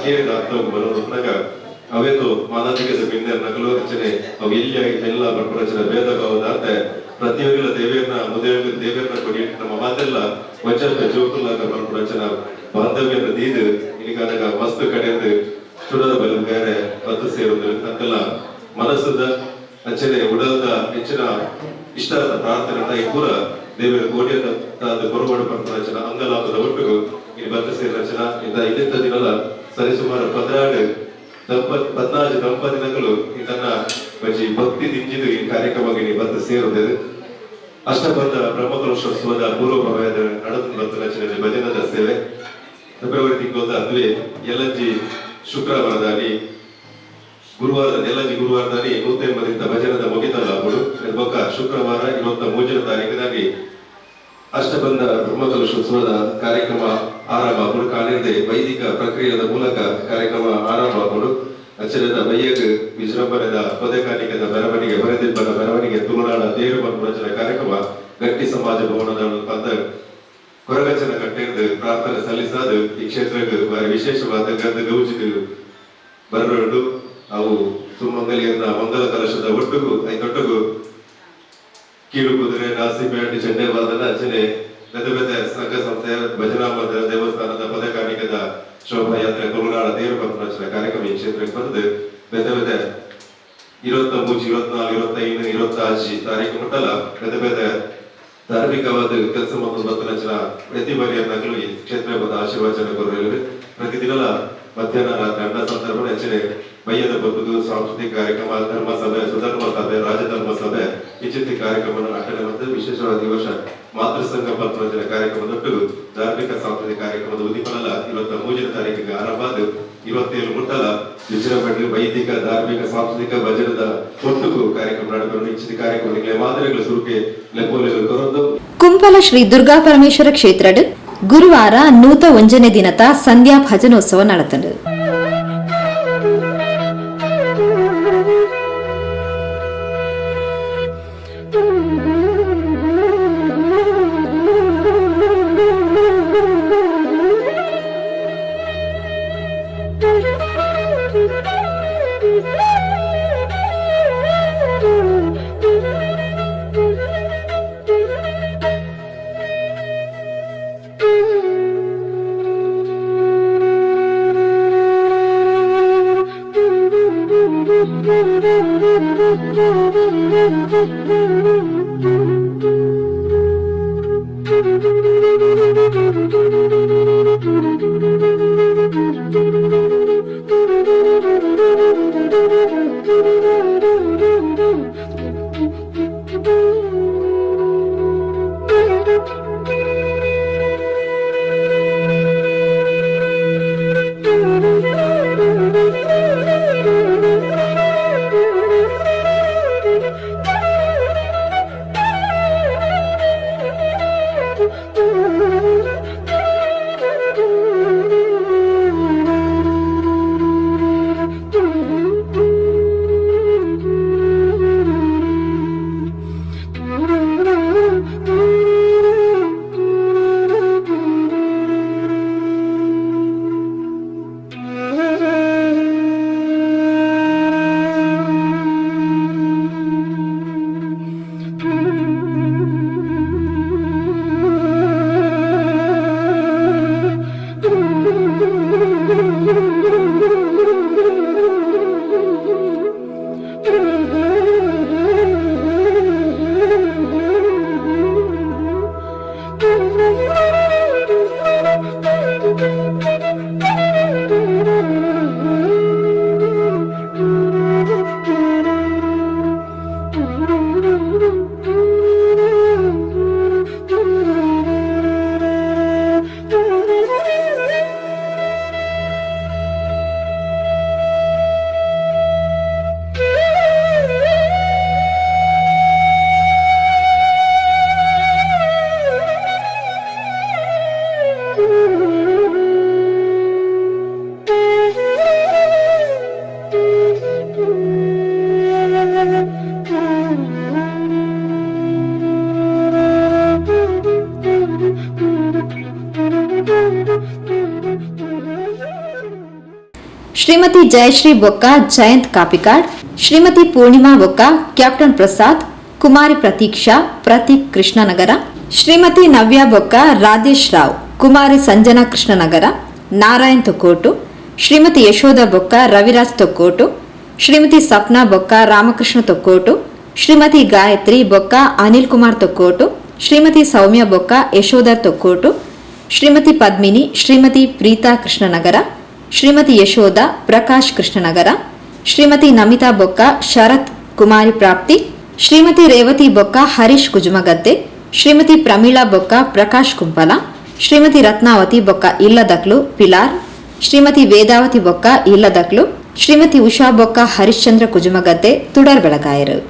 ಬಗೆದ ಅಕೇರಿದ ಹಂತಕ್ಕೆ ಬರೋದು. ಪುನಃ ಅವೇತು ನಕಲು ರಚನೆ, ಅವು ಎಲ್ಲಿ ಎಲ್ಲ ಬರ್ಪ ರಚನೆ, ಭೇದ ಭಾವದ ಅರ್ಥ, ಪ್ರತಿಯೊಂದಿಲ್ಲ ದೇವಿಯನ್ನ ಮುದೇವಿ ದೇವಿಯನ್ನ ಕೊಡಿ, ನಮ್ಮ ಮಾತೆಲ್ಲ ವಚನ ಜೋಕುಲ್ಲಾಗ ಬರ್ಪ ರಚನ, ಬಾಂಧವ್ಯದ ದೀದು ಇಲ್ಲಿ ಕನಗ ಮಸ್ತ್ ಕಡೆಯಿಂದ ಚುಡದ ಬಲ ಬೇರೆ ಮತ್ತು ಸೇರುವುದು, ಅಂತೆಲ್ಲ ಮನಸ್ಸದ ರಚನೆ, ಉಡಲ್ದ ಹೆಚ್ಚಿನ ಇಷ್ಟ ಪ್ರಾರ್ಥನೆ ಈ ದೇವರ ಕೋಟಿಯ ತಂದು ಬರುವಾಡು ಪಂಪನ ರಚನ ಅಂಗಲಾಪದ ಒಟ್ಟುಗು ಇಲ್ಲಿ ಬತ್ತ ಸೇರಿ ರಚನ. ಇಂದ ಇಲ್ಲಿಂದ ದಿನಲ ಸರಿಸುಮಾರು ಪದಿನಾಡು ಪದ್ನಾಲ್ಕು ದಂಪತಿನಗಳು ಇದನ್ನ ಬಜಿ ಭಕ್ತಿ ದಿಂಜಿದು ಈ ಕಾರ್ಯಕ್ರಮಕ್ಕೆ ನೀವು ಬತ್ತ ಸೇರುತ್ತದೆ. ಅಷ್ಟಬಂಧ ಬ್ರಹ್ಮಕಲಶೋತ್ಸವದ ಪೂರ್ವಭಾವಿಯಾದ ನಡೆದು ಬತ್ತ ರಚನೆ ಭಜನದ ಸೇವೆ. ಫೆಬ್ರವರಿ ತಿಂಗಳ ಅದುವೆ ಎಲ್ಲಜ್ಜಿ ಶುಕ್ರವಾರದಲ್ಲಿ ಗುರುವಾರ ಎಲ್ಲಜ್ಜಿ ಗುರುವಾರದಲ್ಲಿ ನೂತ ಎಂಬತ್ತಿಂದ ಭಜನದ ಮುಗಿತಲ್ಲ ಬೊಕ್ಕ ಶುಕ್ರವಾರ ಇವತ್ತ ಮೂಜನ ತಾರೀಕಿನಲ್ಲಿ ಅಷ್ಟಬಂಧ ಬ್ರಹ್ಮಕಲಶೋತ್ಸವದ ಕಾರ್ಯಕ್ರಮ ಆರಂಭ ಆರಂಭಗಳು ಕಾಣಿದ್ದೆ ವೈದಿಕ ಪ್ರಕ್ರಿಯೆಯ ಮೂಲಕ ಕಾರ್ಯಕ್ರಮ ಆರಂಭಗಳು ಅಚ್ಚರದ ಬೈಯಗ್ ವಿಜೃಂಭಣೆದ ಪದಕಾನಿಕೆದ ಮೆರವಣಿಗೆ ಹೊರದಿಬ್ಬನ ಮೆರವಣಿಗೆ ತುಳುನಾಡ ತೇರು ಮನೋರಂಜನ ಕಾರ್ಯಕ್ರಮ, ಗಟ್ಟಿ ಸಮಾಜ ಭವನದ ಪದ ಕೊರಗಚನ ಕಟ್ಟಿಂದು ಪ್ರಾರ್ಥನೆ ಸಲ್ಲಿಸಾದ ಈ ಕ್ಷೇತ್ರಕ್ಕೆ ಬಾರಿ ವಿಶೇಷವಾದ ಗಂಧ ಗೌಜಿಗಳು ಬರಲು ಅವು ಸುಮಂಗಲಿಯನ್ನ ಮಂಗಲ ಕಲಶದ ಒಟ್ಟಿಗೂ, ಐದೊಟ್ಟಿಗೂ ಕೀಳು ಕುದುರೆ ನಾಸಿಬೇಡಿ ಚೆಂಡೆ ವಾದನ ರಚನೆ ಬೆದ ಬೆದ ಸಂಘ ಸಂಸ್ಥೆಯ ಭಜನಾ ಮಂದಿರ ದೇವಸ್ಥಾನದ ಪದಕಾಣಿಕದ ಶೋಭಾಯಾತ್ರೆ ತುಳುನಾಡ ದೇವರ ಬಂತು ರಚನೆ ಕಾರ್ಯಕ್ರಮ ಈ ಕ್ಷೇತ್ರಕ್ಕೆ ಬಂದು ಬೆದ ಬೆದ ಇರುವತ್ತ ಮೂಜಿ, ಇರುವತ್ನಾಲ್ಕು, ಇರುವತ್ತೈದು ಇರುವತ್ತಾಜಿ ತಾರೀಕು ಮುಟ್ಟಲ ಬೆದ ಬೆದ ಧಾರ್ಮಿಕವಾದ ಕೆಲಸ ಮತ್ತು ಬಂತು ರಚನ ಪ್ರತಿ ಬಾರಿಯನ್ನಾಗಲೂ ಈ ಕ್ಷೇತ್ರ ಬಂದ ಆಶೀರ್ವಚನ ಕೊರಲಿವೆ ಪ್ರತಿ ದಿನಲ ಮಧ್ಯಾಹ್ನ ಅನ್ನ ಸಂದರ್ಭ ಹೆಚ್ಚಿನ ಮೈಯದ ಬದುಕು ಸಾಂಸ್ಕೃತಿಕ ಕಾರ್ಯಕ್ರಮ, ಧರ್ಮ ಸಭೆ ಸುಧರ್ಮ ಸಭೆ, ರಾಜಧರ್ಮ ಸಭೆ ಇಚ್ಛಿತಿ ಕಾರ್ಯಕ್ರಮವನ್ನು ಅಟೆಂಡ್ ಮತ್ತು ವಿಶೇಷವಾದ ಈ ವರ್ಷ ಮಾತೃ ಸಂಘ ಕಾರ್ಯಕ್ರಮದೊಟ್ಟು ಧಾರ್ಮಿಕ, ಸಾಂಸ್ಕೃತಿಕ ಕಾರ್ಯಕ್ರಮದ ಉದಿಪನಲ ಇವತ್ತ ಮೂಜನ ತಾರೀಕಿಗೆ ಆರಂಭ ಇವತ್ತೇಳು ಮುಟ್ಟಲ. ವಿಜೃಂಭಣೆ ವೈದಿಕ, ಧಾರ್ಮಿಕ, ಸಾಂಸ್ಕೃತಿಕ ಭಜನದ ಒಟ್ಟುಗು ಕಾರ್ಯಕ್ರಮ ನಡೆದು ಇಚ್ಛಿತ ಕಾರ್ಯಕ್ರಮಗಳಿಗೆ ಮಾದರಿಗಳು ಸುರುಕೆ ಲೆಪ್ಪೋಲೆಗಳು ಕೊರೊಂದು ಕುಂಪಲ ಶ್ರೀ ದುರ್ಗಾ ಪರಮೇಶ್ವರ ಕ್ಷೇತ್ರಡ್ ಗುರುವಾರ ನೂತ ಒಂಜನೆ ದಿನತ ಸಂಧ್ಯಾ ಭಜನೋತ್ಸವ ನಡೆತಂಡು ಶ್ರೀಮತಿ ಜಯಶ್ರೀ ಬೊಕ್ಕ, ಜಯಂತ್ ಕಾಪಿಕಾಡ್, ಶ್ರೀಮತಿ ಪೂರ್ಣಿಮಾ ಬೊಕ್ಕ, ಕ್ಯಾಪ್ಟನ್ ಪ್ರಸಾದ್, ಕುಮಾರಿ ಪ್ರತೀಕ್ಷಾ, ಪ್ರತೀಕ್ ಕೃಷ್ಣನಗರ, ಶ್ರೀಮತಿ ನವ್ಯಾ ಬೊಕ್ಕ, ರಾಧೇಶ್ ರಾವ್, ಕುಮಾರಿ ಸಂಜನಾ ಕೃಷ್ಣನಗರ, ನಾರಾಯಣ್ ತೊಕೋಟು ಶ್ರೀಮತಿ ಯಶೋಧ ಬೊಕ್ಕ, ರವಿರಾಜ್ ತೊಕ್ಕೋಟು, ಶ್ರೀಮತಿ ಸಪ್ನಾ ಬೊಕ್ಕ, ರಾಮಕೃಷ್ಣ ತೊಕ್ಕೋಟು, ಶ್ರೀಮತಿ ಗಾಯತ್ರಿ ಬೊಕ್ಕ, ಅನಿಲ್ ಕುಮಾರ್ ತೊಕ್ಕೋಟು, ಶ್ರೀಮತಿ ಸೌಮ್ಯ ಬೊಕ್ಕ, ಯಶೋಧ ತೊಕ್ಕೋಟು, ಶ್ರೀಮತಿ ಪದ್ಮಿನಿ, ಶ್ರೀಮತಿ ಪ್ರೀತಾ ಕೃಷ್ಣನಗರ ಶ್ರೀಮತಿ ಯಶೋಧ, ಪ್ರಕಾಶ್ ಕೃಷ್ಣನಗರ, ಶ್ರೀಮತಿ ನಮಿತಾ ಬೊಕ್ಕ, ಶರತ್ ಕುಮಾರಿ ಪ್ರಾಪ್ತಿ, ಶ್ರೀಮತಿ ರೇವತಿ ಬೊಕ್ಕ, ಹರೀಶ್ ಕುಜುಮಗದ್ದೆ, ಶ್ರೀಮತಿ ಪ್ರಮೀಳಾ ಬೊಕ್ಕ, ಪ್ರಕಾಶ್ ಕುಂಪಲ, ಶ್ರೀಮತಿ ರತ್ನಾವತಿ ಬೊಕ್ಕ, ಇಲ್ಲದಕ್ಲು ಪಿಲಾರ್, ಶ್ರೀಮತಿ ವೇದಾವತಿ ಬೊಕ್ಕ, ಇಲ್ಲದಕ್ಲು, ಶ್ರೀಮತಿ ಉಷಾ ಬೊಕ್ಕ, ಹರಿಶ್ಚಂದ್ರ ಕುಜುಮಗದ್ದೆ, ತುಡರ್ ಬೆಳಗಾಯರು.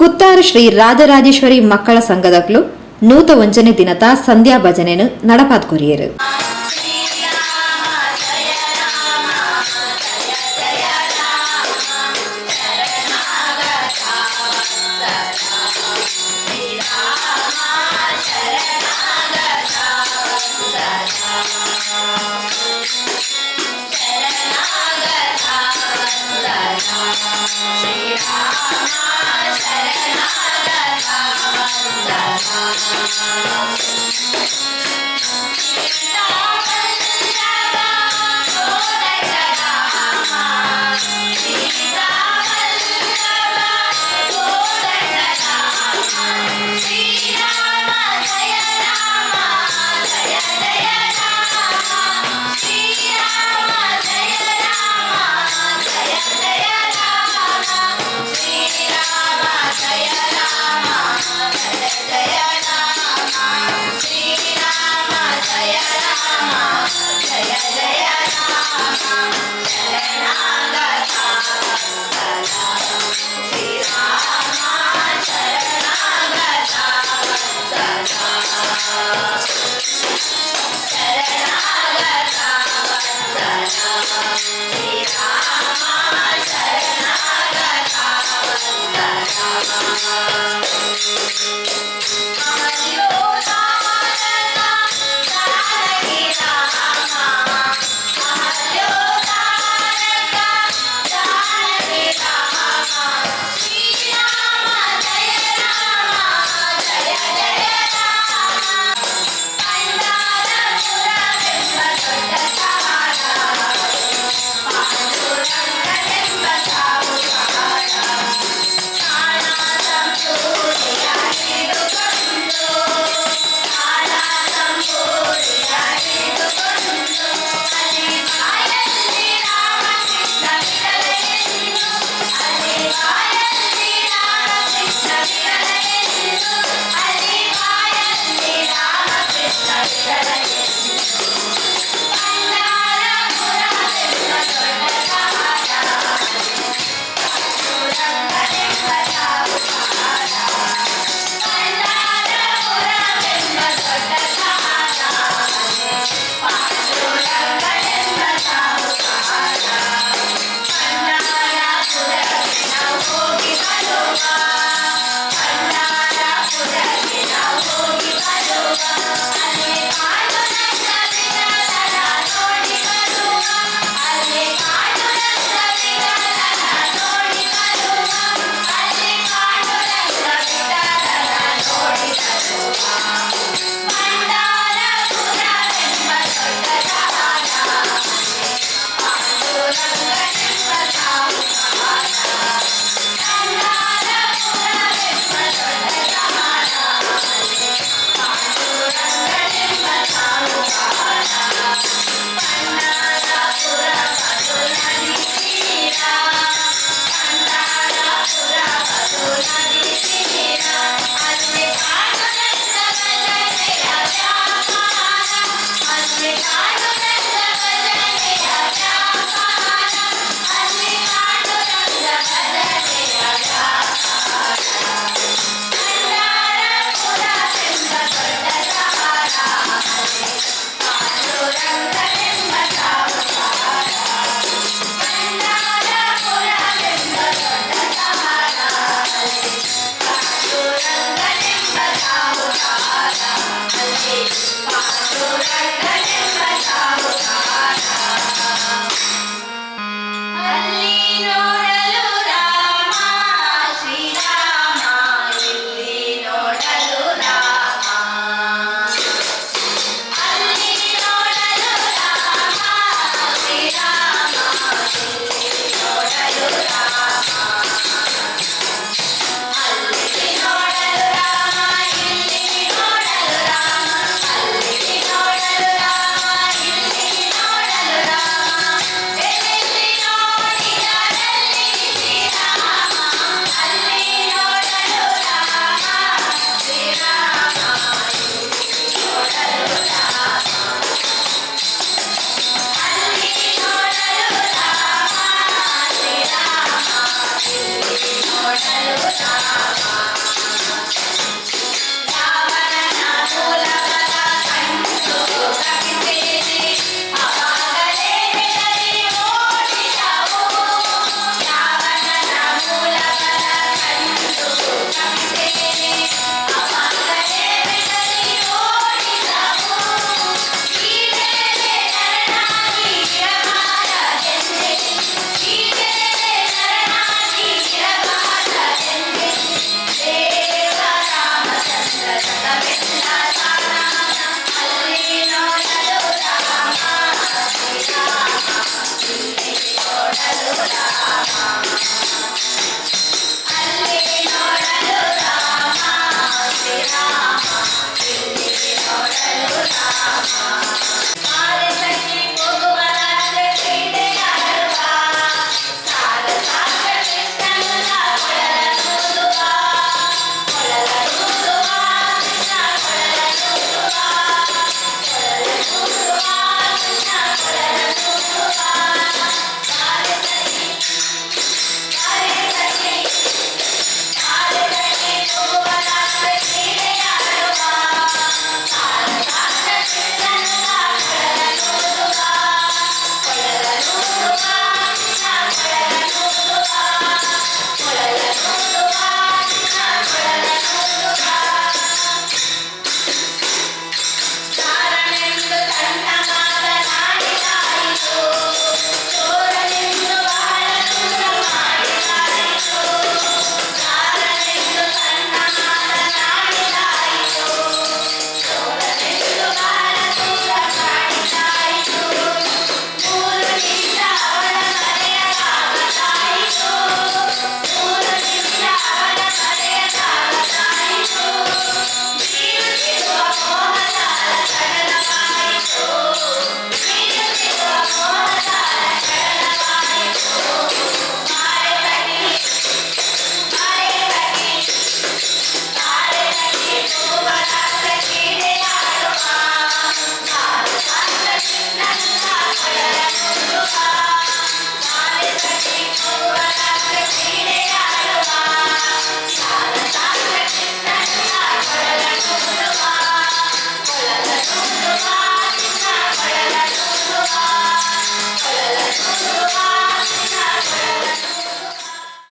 ಕುತ್ತಾರು ಶ್ರೀ ರಾಜರಾಜೇಶ್ವರಿ ಮಕ್ಕಳ ಸಂಘದಕ್ಲು ನೂತ ಒಂಜನೆ ದಿನತ ಸಂಧ್ಯಾ ಭಜನೆನು ನಡಪಾತ್ ಕೊರಿಯರು. Yes.